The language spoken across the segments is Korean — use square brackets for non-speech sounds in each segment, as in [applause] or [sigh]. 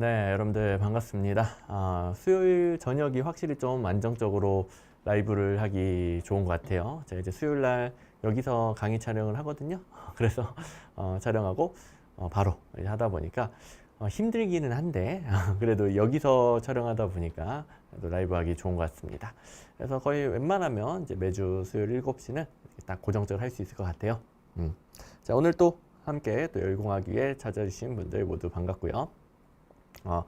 네, 여러분들 반갑습니다. 아, 수요일 저녁이 확실히 좀 안정적으로 라이브를 하기 좋은 것 같아요. 제가 이제 수요일 날 여기서 강의 촬영을 하거든요. [laughs] 그래서 어, 촬영하고 어, 바로 하다 보니까 어, 힘들기는 한데 [laughs] 그래도 여기서 촬영하다 보니까 또 라이브 하기 좋은 것 같습니다. 그래서 거의 웬만하면 이제 매주 수요일 7시는 딱 고정적으로 할 수 있을 것 같아요. 음. 자, 오늘 또 함께 또 열공하기에 찾아주신 분들 모두 반갑고요. 어,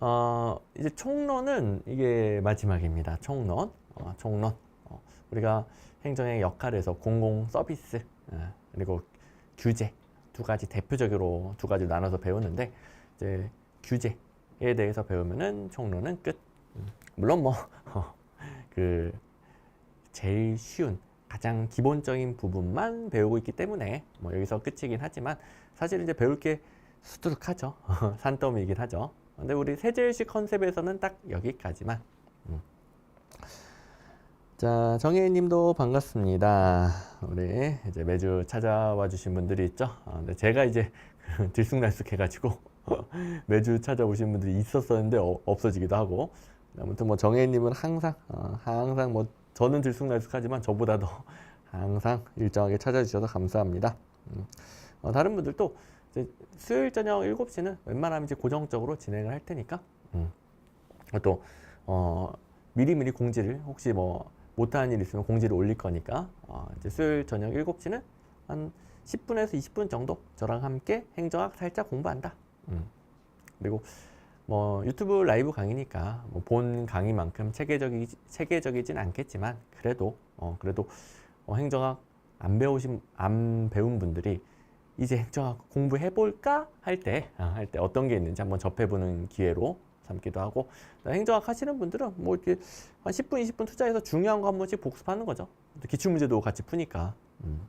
어, 이제 총론은 이게 마지막입니다. 총론. 어, 총론. 어, 우리가 행정의 역할에서 공공 서비스, 어, 그리고 규제 두 가지 대표적으로 두 가지 나눠서 배우는데 이제 규제에 대해서 배우면은 총론은 끝. 음, 물론 뭐 [laughs] 그 제일 쉬운 가장 기본적인 부분만 배우고 있기 때문에 뭐 여기서 끝이긴 하지만 사실 이제 배울 게 수두룩하죠. [laughs] 산더미이긴 하죠. 근데 우리 세제일식 컨셉에서는 딱 여기까지만. 음. 자, 정혜인 님도 반갑습니다. 우리 이제 매주 찾아와 주신 분들이 있죠. 어, 근데 제가 이제 [laughs] 들쑥날쑥 해가지고 [laughs] 매주 찾아오신 분들이 있었었는데 어, 없어지기도 하고. 아무튼 뭐 정혜인 님은 항상, 어, 항상 뭐 저는 들쑥날쑥하지만 저보다 더 항상 일정하게 찾아주셔서 감사합니다. 음. 어, 다른 분들도 수요일 저녁 7시는 웬만하면 이제 고정적으로 진행을 할 테니까 음. 또 어, 미리미리 공지를 혹시 뭐 못하는 일 있으면 공지를 올릴 거니까 어, 이제 수요일 저녁 7시는 한 10분에서 20분 정도 저랑 함께 행정학 살짝 공부한다. 음. 그리고 뭐 유튜브 라이브 강의니까 뭐 본 강의만큼 체계적이 체계적이진 않겠지만 그래도 어 그래도 어 행정학 안 배우신 안 배운 분들이 이제 행정학 공부해 볼까 할 때 할 때 어떤 게 있는지 한번 접해 보는 기회로 삼기도 하고 행정학 하시는 분들은 뭐 이렇게 한 10분 20분 투자해서 중요한 거 한 번씩 복습하는 거죠. 기출 문제도 같이 푸니까. 음.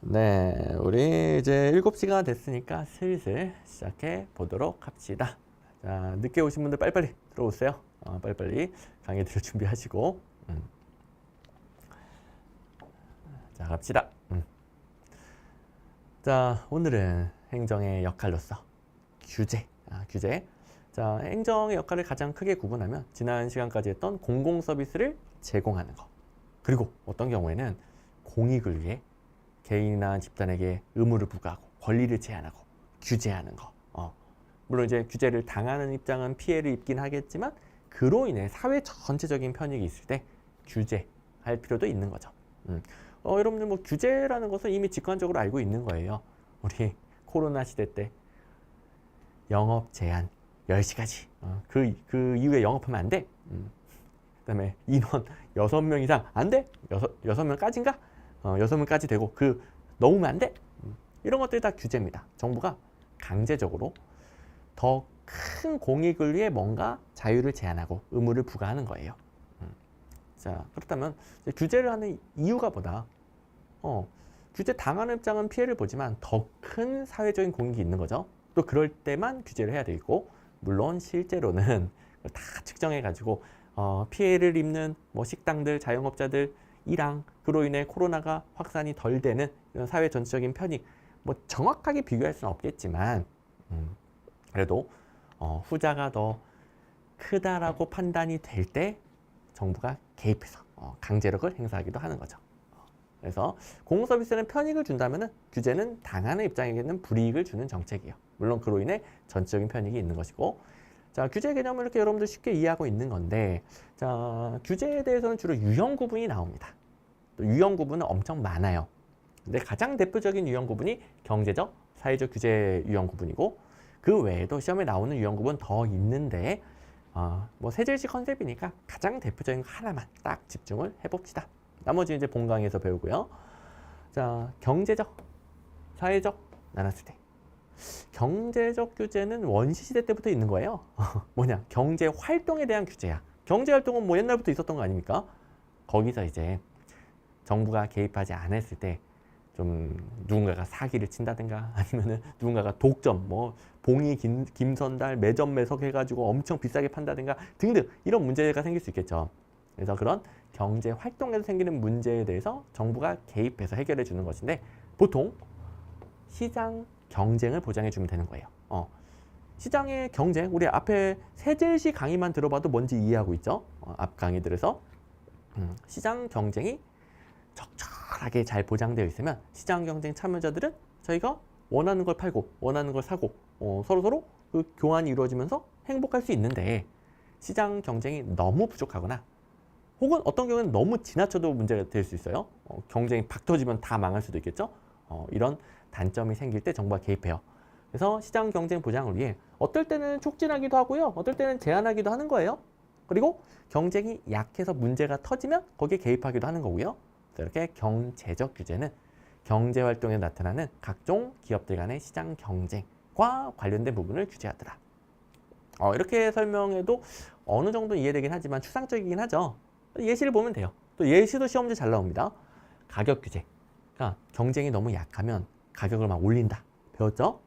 네, 우리 이제 7시가 됐으니까 슬슬 시작해 보도록 합시다. 자, 늦게 오신 분들 빨리빨리 들어오세요. 어, 빨리빨리 강의 들을 [laughs] 준비하시고. 음. 자, 갑시다. 음. 자, 오늘은 행정의 역할로서 규제, 아, 규제. 자, 행정의 역할을 가장 크게 구분하면 지난 시간까지 했던 공공 서비스를 제공하는 거. 그리고 어떤 경우에는 공익을 위해 개인이나 집단에게 의무를 부과하고 권리를 제한하고 규제하는 거. 어. 물론 이제 규제를 당하는 입장은 피해를 입긴 하겠지만 그로 인해 사회 전체적인 편익이 있을 때 규제할 필요도 있는 거죠. 음. 어, 여러분들 뭐 규제라는 것은 이미 직관적으로 알고 있는 거예요. 우리 코로나 시대 때 영업 제한 10시까지. 어, 그, 그 이후에 영업하면 안 돼. 음. 그 다음에 인원 [laughs] 6명 이상 안 돼. 6, 6명까지인가? 어, 6명까지 되고 그 넘으면 안 돼. 음. 이런 것들이 다 규제입니다. 정부가 강제적으로 더 큰 공익을 위해 뭔가 자유를 제한하고 의무를 부과하는 거예요. 음. 자, 그렇다면 규제를 하는 이유가 뭐다? 어, 규제 당하는 입장은 피해를 보지만 더 큰 사회적인 공익이 있는 거죠. 또 그럴 때만 규제를 해야 되고 물론 실제로는 다 측정해 가지고 어, 피해를 입는 뭐 식당들, 자영업자들 이랑 그로 인해 코로나가 확산이 덜 되는 이런 사회 전체적인 편익 뭐 정확하게 비교할 수는 없겠지만 음, 그래도 어, 후자가 더 크다라고 판단이 될 때 정부가 개입해서 어, 강제력을 행사하기도 하는 거죠. 그래서 공공서비스는 편익을 준다면 규제는 당하는 입장에게는 불이익을 주는 정책이에요. 물론 그로 인해 전체적인 편익이 있는 것이고 자 규제 개념을 이렇게 여러분들 쉽게 이해하고 있는 건데 자 규제에 대해서는 주로 유형 구분이 나옵니다. 또 유형 구분은 엄청 많아요. 근데 가장 대표적인 유형 구분이 경제적, 사회적 규제 유형 구분이고 그 외에도 시험에 나오는 유형 구분 더 있는데 어, 뭐 세제시 컨셉이니까 가장 대표적인 거 하나만 딱 집중을 해봅시다. 나머지 이제 본강에서 배우고요. 자 경제적, 사회적 나눴을 때 경제적 규제는 원시 시대 때부터 있는 거예요. [laughs] 뭐냐? 경제 활동에 대한 규제야. 경제 활동은 뭐 옛날부터 있었던 거 아닙니까? 거기서 이제 정부가 개입하지 않았을 때 좀 누군가가 사기를 친다든가 [laughs] 아니면은 누군가가 독점 뭐 봉이 김, 김선달 매점 매석 해가지고 엄청 비싸게 판다든가 등등 이런 문제가 생길 수 있겠죠. 그래서 그런 경제 활동에서 생기는 문제에 대해서 정부가 개입해서 해결해 주는 것인데 보통 시장 경쟁을 보장해 주면 되는 거예요. 어, 시장의 경쟁, 우리 앞에 세제시 강의만 들어봐도 뭔지 이해하고 있죠? 어, 앞 강의들에서 음, 시장 경쟁이 적절하게 잘 보장되어 있으면 시장 경쟁 참여자들은 저희가 원하는 걸 팔고 원하는 걸 사고 어, 서로 서로 그 교환이 이루어지면서 행복할 수 있는데 시장 경쟁이 너무 부족하거나 혹은 어떤 경우는 너무 지나쳐도 문제가 될 수 있어요. 어, 경쟁이 박 터지면 다 망할 수도 있겠죠. 어, 이런 단점이 생길 때 정부가 개입해요. 그래서 시장 경쟁 보장을 위해 어떨 때는 촉진하기도 하고요. 어떨 때는 제한하기도 하는 거예요. 그리고 경쟁이 약해서 문제가 터지면 거기에 개입하기도 하는 거고요. 이렇게 경제적 규제는 경제 활동에 나타나는 각종 기업들 간의 시장 경쟁과 관련된 부분을 규제하더라. 어, 이렇게 설명해도 어느 정도 이해되긴 하지만 추상적이긴 하죠. 예시를 보면 돼요. 또 예시도 시험 문제 잘 나옵니다. 가격 규제. 그러니까 경쟁이 너무 약하면 가격을 막 올린다. 배웠죠?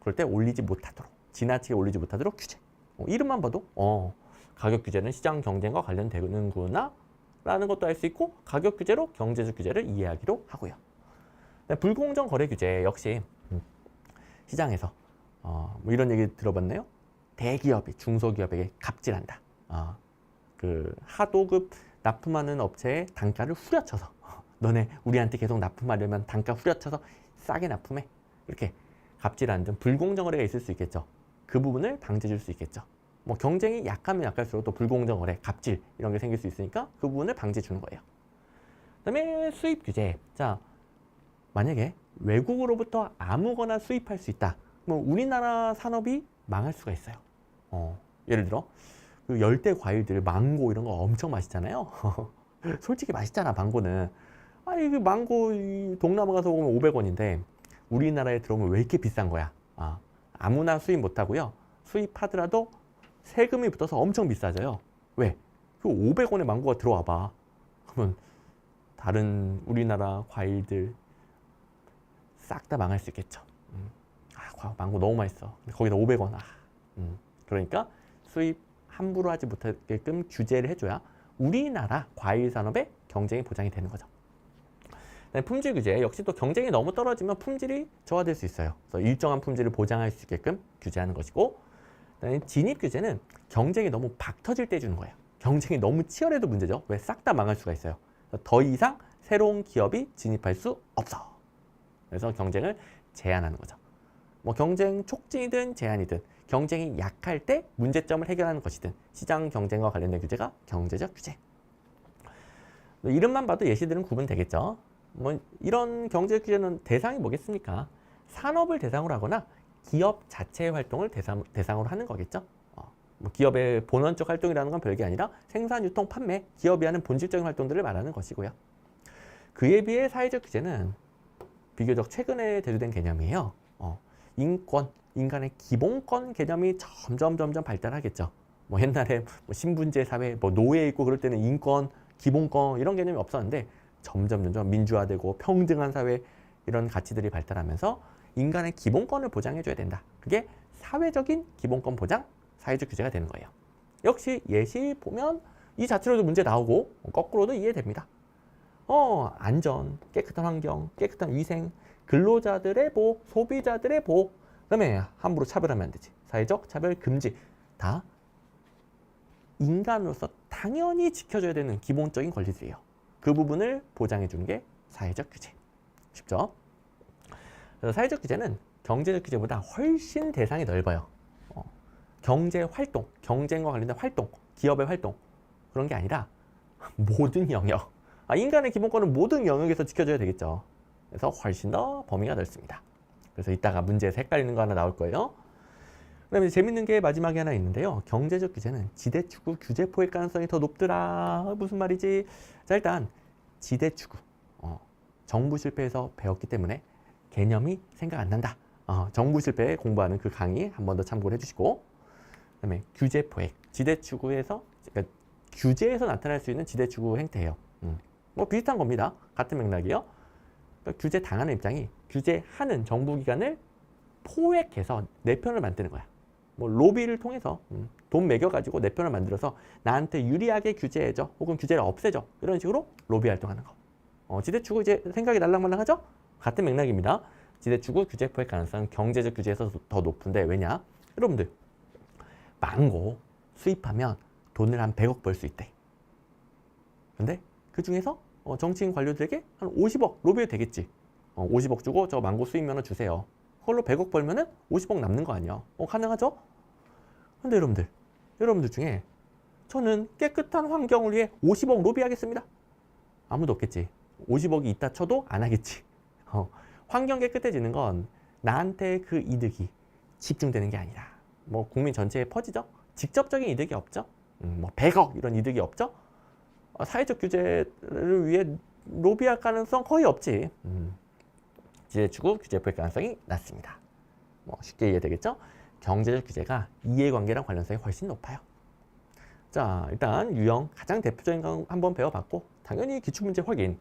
그럴 때 올리지 못하도록 지나치게 올리지 못하도록 규제. 어, 이름만 봐도 어, 가격 규제는 시장 경쟁과 관련되는구나 라는 것도 알 수 있고 가격 규제로 경제적 규제를 이해하기도 하고요. 네, 불공정 거래 규제 역시 음, 시장에서 어, 뭐 이런 얘기 들어봤나요? 대기업이 중소기업에게 갑질한다. 어, 그 하도급 납품하는 업체의 단가를 후려쳐서 [laughs] 너네 우리한테 계속 납품하려면 단가 후려쳐서 싸게 납품해 이렇게 갑질하는 등 불공정 거래가 있을 수 있겠죠. 그 부분을 방지해 줄 수 있겠죠. 뭐 경쟁이 약하면 약할수록 또 불공정 거래, 갑질 이런 게 생길 수 있으니까 그 부분을 방지해 주는 거예요. 그 다음에 수입 규제. 자, 만약에 외국으로부터 아무거나 수입할 수 있다. 뭐 우리나라 산업이 망할 수가 있어요. 어, 예를 들어 그 열대 과일들 망고 이런 거 엄청 맛있잖아요. [laughs] 솔직히 맛있잖아 망고는. 아니 그 망고 이 동남아 가서 먹으면 500원인데 우리나라에 들어오면 왜 이렇게 비싼 거야? 아, 아무나 수입 못 하고요. 수입하더라도 세금이 붙어서 엄청 비싸져요. 왜? 그 500원의 망고가 들어와 봐. 그러면 다른 우리나라 과일들 싹 다 망할 수 있겠죠. 음. 아, 과- 망고 너무 맛있어. 거기다 500원. 아, 음. 그러니까 수입 함부로 하지 못하게끔 규제를 해줘야 우리나라 과일 산업의 경쟁이 보장이 되는 거죠. 품질 규제 역시 또 경쟁이 너무 떨어지면 품질이 저하될 수 있어요. 그래서 일정한 품질을 보장할 수 있게끔 규제하는 것이고, 진입 규제는 경쟁이 너무 박 터질 때 주는 거예요. 경쟁이 너무 치열해도 문제죠. 왜 싹 다 망할 수가 있어요. 더 이상 새로운 기업이 진입할 수 없어. 그래서 경쟁을 제한하는 거죠. 뭐 경쟁 촉진이든 제한이든 경쟁이 약할 때 문제점을 해결하는 것이든 시장 경쟁과 관련된 규제가 경제적 규제. 뭐 이름만 봐도 예시들은 구분되겠죠. 뭐 이런 경제 규제는 대상이 뭐겠습니까? 산업을 대상으로 하거나 기업 자체의 활동을 대상, 대상으로 하는 거겠죠. 어, 뭐 기업의 본원적 활동이라는 건 별게 아니라 생산, 유통, 판매, 기업이 하는 본질적인 활동들을 말하는 것이고요. 그에 비해 사회적 규제는 비교적 최근에 대두된 개념이에요. 어, 인권, 인간의 기본권 개념이 점점 점점 발달하겠죠. 뭐 옛날에 뭐 신분제 사회, 뭐 노예 있고 그럴 때는 인권, 기본권 이런 개념이 없었는데 점점 점점 민주화되고 평등한 사회 이런 가치들이 발달하면서 인간의 기본권을 보장해줘야 된다. 그게 사회적인 기본권 보장, 사회적 규제가 되는 거예요. 역시 예시 보면 이 자체로도 문제 나오고 거꾸로도 이해됩니다. 어, 안전, 깨끗한 환경, 깨끗한 위생, 근로자들의 보호, 소비자들의 보호, 그다음에 함부로 차별하면 안 되지. 사회적 차별 금지 다 인간으로서 당연히 지켜줘야 되는 기본적인 권리들이에요. 그 부분을 보장해 주는 게 사회적 규제. 쉽죠? 사회적 규제는 경제적 규제보다 훨씬 대상이 넓어요. 어, 경제 활동, 경쟁과 관련된 활동, 기업의 활동 그런 게 아니라 모든 영역. 아, 인간의 기본권은 모든 영역에서 지켜줘야 되겠죠. 그래서 훨씬 더 범위가 넓습니다. 그래서 이따가 문제에서 헷갈리는 거 하나 나올 거예요. 그다음에 재밌는 게 마지막에 하나 있는데요. 경제적 규제는 지대추구 규제포일 가능성이 더 높더라. 무슨 말이지? 자 일단 지대추구 어, 정부 실패에서 배웠기 때문에 개념이 생각 안 난다. 어, 정부 실패 공부하는 그 강의 한 번 더 참고를 해주시고 그다음에 규제 포획 지대추구에서 그러니까 규제에서 나타날 수 있는 지대추구 행태예요. 음, 뭐 비슷한 겁니다. 같은 맥락이요. 그러니까 규제 당하는 입장이 규제하는 정부 기관을 포획해서 내 편을 만드는 거야. 뭐 로비를 통해서 음, 돈 매겨가지고 내 편을 만들어서 나한테 유리하게 규제해줘 혹은 규제를 없애줘 이런 식으로 로비 활동하는 거. 어, 지대추구 이제 생각이 날랑말랑하죠? 같은 맥락입니다. 지대추구 규제 포획 가능성 경제적 규제에서 더 높은데 왜냐? 여러분들 망고 수입하면 돈을 한 100억 벌 수 있대. 근데 그 중에서 어, 정치인 관료들에게 한 50억 로비에 되겠지. 어, 50억 주고 저 망고 수입 면허 주세요. 그걸로 100억 벌면은 50억 남는 거 아니야? 어, 가능하죠? 근데 여러분들, 여러분들 중에 저는 깨끗한 환경을 위해 50억 로비하겠습니다. 아무도 없겠지. 50억이 있다 쳐도 안 하겠지. 어, 환경 깨끗해지는 건 나한테 그 이득이 집중되는 게 아니라 뭐 국민 전체에 퍼지죠. 직접적인 이득이 없죠. 음, 뭐 100억 이런 이득이 없죠. 어, 사회적 규제를 위해 로비할 가능성 거의 없지. 음, 지배추구 규제포의 가능성이 낮습니다. 뭐 쉽게 이해되겠죠? 경제적 규제가 이해관계랑 관련성이 훨씬 높아요. 자, 일단 유형 가장 대표적인 거 한번 배워봤고 당연히 기출문제 확인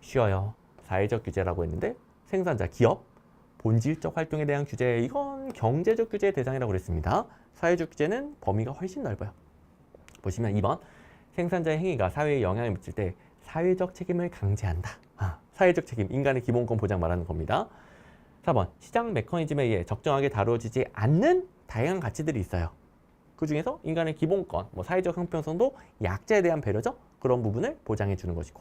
쉬워요. 사회적 규제라고 했는데 생산자, 기업, 본질적 활동에 대한 규제 이건 경제적 규제의 대상이라고 그랬습니다. 사회적 규제는 범위가 훨씬 넓어요. 보시면 2번 생산자의 행위가 사회에 영향을 미칠 때 사회적 책임을 강제한다. 아, 사회적 책임, 인간의 기본권 보장 말하는 겁니다. 4번 시장 메커니즘에 의해 적정하게 다루어지지 않는 다양한 가치들이 있어요. 그 중에서 인간의 기본권, 뭐 사회적 형평성도 약자에 대한 배려죠. 그런 부분을 보장해 주는 것이고.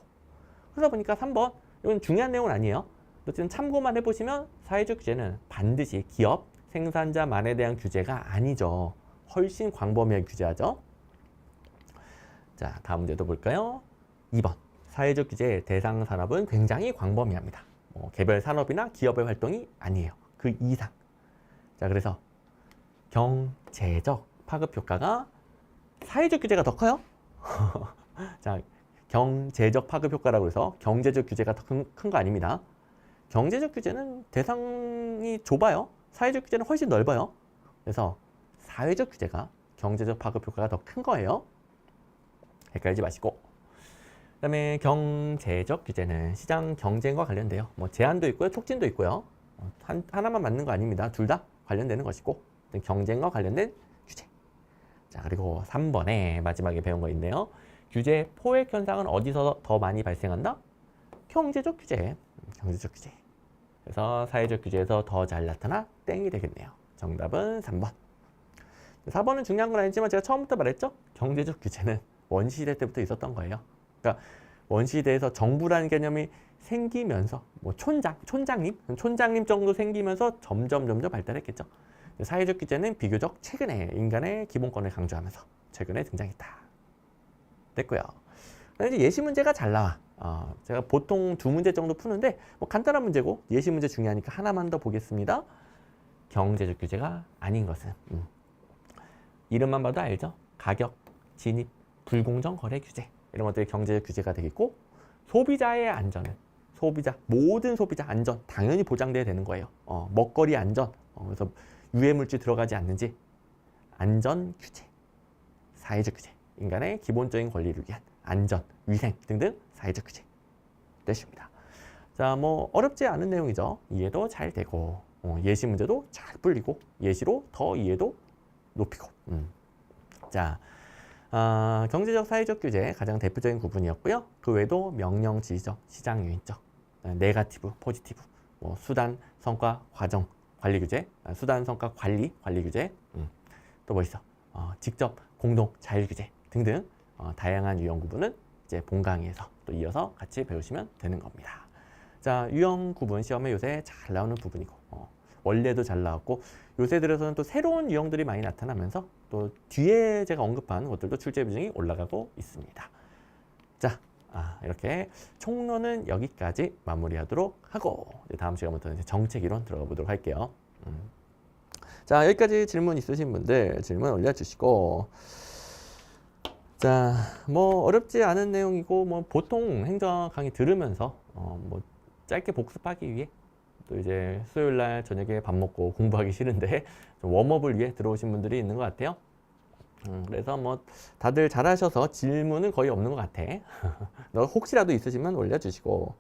그러다 보니까 3번 이건 중요한 내용은 아니에요. 어쨌든 참고만 해보시면 사회적 규제는 반드시 기업, 생산자만에 대한 규제가 아니죠. 훨씬 광범위하게 규제하죠. 자, 다음 문제도 볼까요? 2번. 사회적 규제의 대상 산업은 굉장히 광범위합니다. 뭐 개별 산업이나 기업의 활동이 아니에요. 그 이상. 자, 그래서 경제적 파급 효과가 사회적 규제가 더 커요. [laughs] 자, 경제적 파급 효과라고 해서 경제적 규제가 더 큰거 아닙니다. 경제적 규제는 대상이 좁아요. 사회적 규제는 훨씬 넓어요. 그래서 사회적 규제가 경제적 파급 효과가 더 큰 거예요. 헷갈리지 마시고. 그 다음에 경제적 규제는 시장 경쟁과 관련돼요. 뭐 제한도 있고요, 촉진도 있고요. 어, 한, 하나만 맞는 거 아닙니다. 둘 다 관련되는 것이고 경쟁과 관련된 규제. 자 그리고 3번에 마지막에 배운 거 있네요. 규제 포획 현상은 어디서 더 많이 발생한다? 경제적 규제. 음, 경제적 규제. 그래서 사회적 규제에서 더 잘 나타나 땡이 되겠네요. 정답은 3번. 4번은 중요한 건 아니지만 제가 처음부터 말했죠. 경제적 규제는 원시시대 때부터 있었던 거예요. 그러니까 원시시대에서 정부라는 개념이 생기면서 뭐 촌장, 촌장님, 촌장님 정도 생기면서 점점 점점 발달했겠죠. 사회적 규제는 비교적 최근에 인간의 기본권을 강조하면서 최근에 등장했다. 됐고요. 이제 예시 문제가 잘 나와. 어, 제가 보통 두 문제 정도 푸는데 뭐 간단한 문제고 예시 문제 중요하니까 하나만 더 보겠습니다. 경제적 규제가 아닌 것은 음. 이름만 봐도 알죠. 가격, 진입, 불공정 거래 규제 이런 것들이 경제적 규제가 되겠고 소비자의 안전은 소비자 모든 소비자 안전 당연히 보장돼야 되는 거예요. 어, 먹거리 안전 어, 그래서 유해 물질 들어가지 않는지 안전 규제, 사회적 규제 인간의 기본적인 권리를 위한 안전, 위생 등등 사회적 규제 뜻입니다. 자, 뭐 어렵지 않은 내용이죠. 이해도 잘 되고 어, 예시 문제도 잘 풀리고 예시로 더 이해도 높이고. 음. 자, 아, 경제적 사회적 규제 가장 대표적인 구분이었고요. 그 외에도 명령 지지적, 시장 유인적, 네가티브, 포지티브, 뭐 수단, 성과, 과정, 관리 규제, 아, 수단, 성과, 관리, 관리 규제, 음. 또뭐 있어? 어, 직접, 공동, 자율 규제 등등 어, 다양한 유형 구분은 이제 본 강의에서 또 이어서 같이 배우시면 되는 겁니다. 자, 유형 구분 시험에 요새 잘 나오는 부분이고 어, 원래도 잘 나왔고 요새 들어서는 또 새로운 유형들이 많이 나타나면서 또 뒤에 제가 언급한 것들도 출제 비중이 올라가고 있습니다. 자, 아, 이렇게 총론은 여기까지 마무리하도록 하고 다음 시간부터 이제 정책 이론 들어가 보도록 할게요. 음. 자, 여기까지 질문 있으신 분들 질문 올려주시고 자, 뭐 어렵지 않은 내용이고 뭐 보통 행정 강의 들으면서 어, 뭐 짧게 복습하기 위해 또 이제 수요일 날 저녁에 밥 먹고 [laughs] 공부하기 싫은데 좀 웜업을 위해 들어오신 분들이 있는 것 같아요. 음, 그래서 뭐 다들 잘하셔서 질문은 거의 없는 것 같아. [laughs] 너 혹시라도 있으시면 올려주시고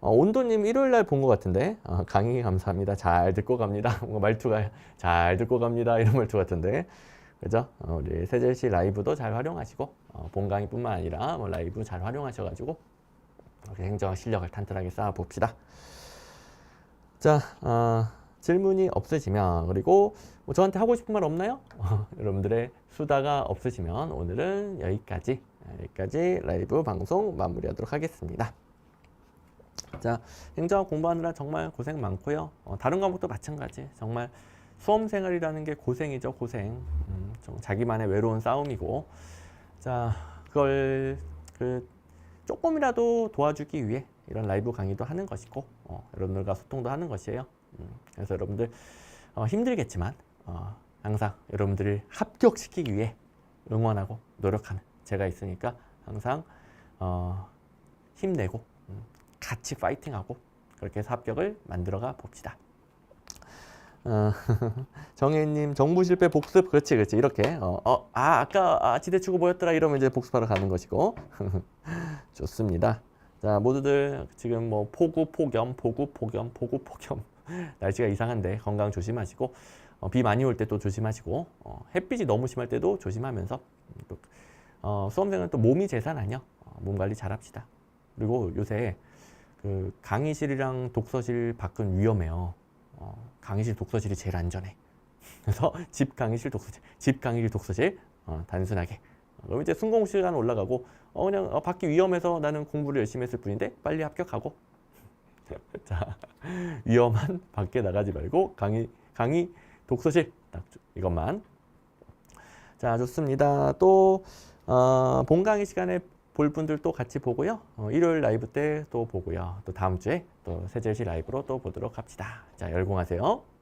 어, 온도님 일요일 날 본 것 같은데 어, 강의 감사합니다. 잘 듣고 갑니다. [laughs] 뭔가 말투가 잘 듣고 갑니다 이런 말투 같은데 그죠? 어, 우리 세젤씨 라이브도 잘 활용하시고 어, 본 강의뿐만 아니라 뭐 라이브 잘 활용하셔가지고 행정 실력을 탄탄하게 쌓아 봅시다. 자, 어, 질문이 없으시면 그리고 뭐 저한테 하고 싶은 말 없나요? [laughs] 여러분들의 수다가 없으시면 오늘은 여기까지 여기까지 라이브 방송 마무리하도록 하겠습니다. 자, 행정학 공부하느라 정말 고생 많고요. 어, 다른 과목도 마찬가지. 정말 수험 생활이라는 게 고생이죠, 고생. 음, 좀 자기만의 외로운 싸움이고. 자, 그걸 그 조금이라도 도와주기 위해 이런 라이브 강의도 하는 것이고, 어, 여러분들과 소통도 하는 것이에요. 음, 그래서 여러분들 어, 힘들겠지만 어, 항상 여러분들을 합격시키기 위해 응원하고 노력하는 제가 있으니까 항상 어, 힘내고 음, 같이 파이팅하고 그렇게 해서 합격을 만들어가 봅시다. 어, [laughs] 정혜님 정부 실패 복습 그렇지 그렇지 이렇게 어, 어, 아 아까 아, 지대추구 뭐였더라 이러면 이제 복습하러 가는 것이고 [laughs] 좋습니다. 자 모두들 지금 뭐 폭우 폭염 폭우 폭염 폭우 폭염 [laughs] 날씨가 이상한데 건강 조심하시고 어, 비 많이 올 때 또 조심하시고 어, 햇빛이 너무 심할 때도 조심하면서 음, 또 어, 수험생은 또 몸이 재산 아니야 어, 몸 관리 잘합시다. 그리고 요새 그 강의실이랑 독서실 밖은 위험해요. 어, 강의실 독서실이 제일 안전해. [laughs] 그래서 집 강의실 독서실, 집 강의실 독서실 어, 단순하게. 그럼 이제 순공 시간 올라가고 어 그냥 어, 밖이 위험해서 나는 공부를 열심히 했을 뿐인데 빨리 합격하고. [laughs] 자 위험한 밖에 나가지 말고 강의 강의 독서실 딱 이것만. 자 좋습니다. 또 어, 본 강의 시간에 볼 분들 또 같이 보고요. 어, 일요일 라이브 때 또 보고요. 또 다음 주에 또 세젤시 라이브로 또 보도록 합시다. 자 열공하세요.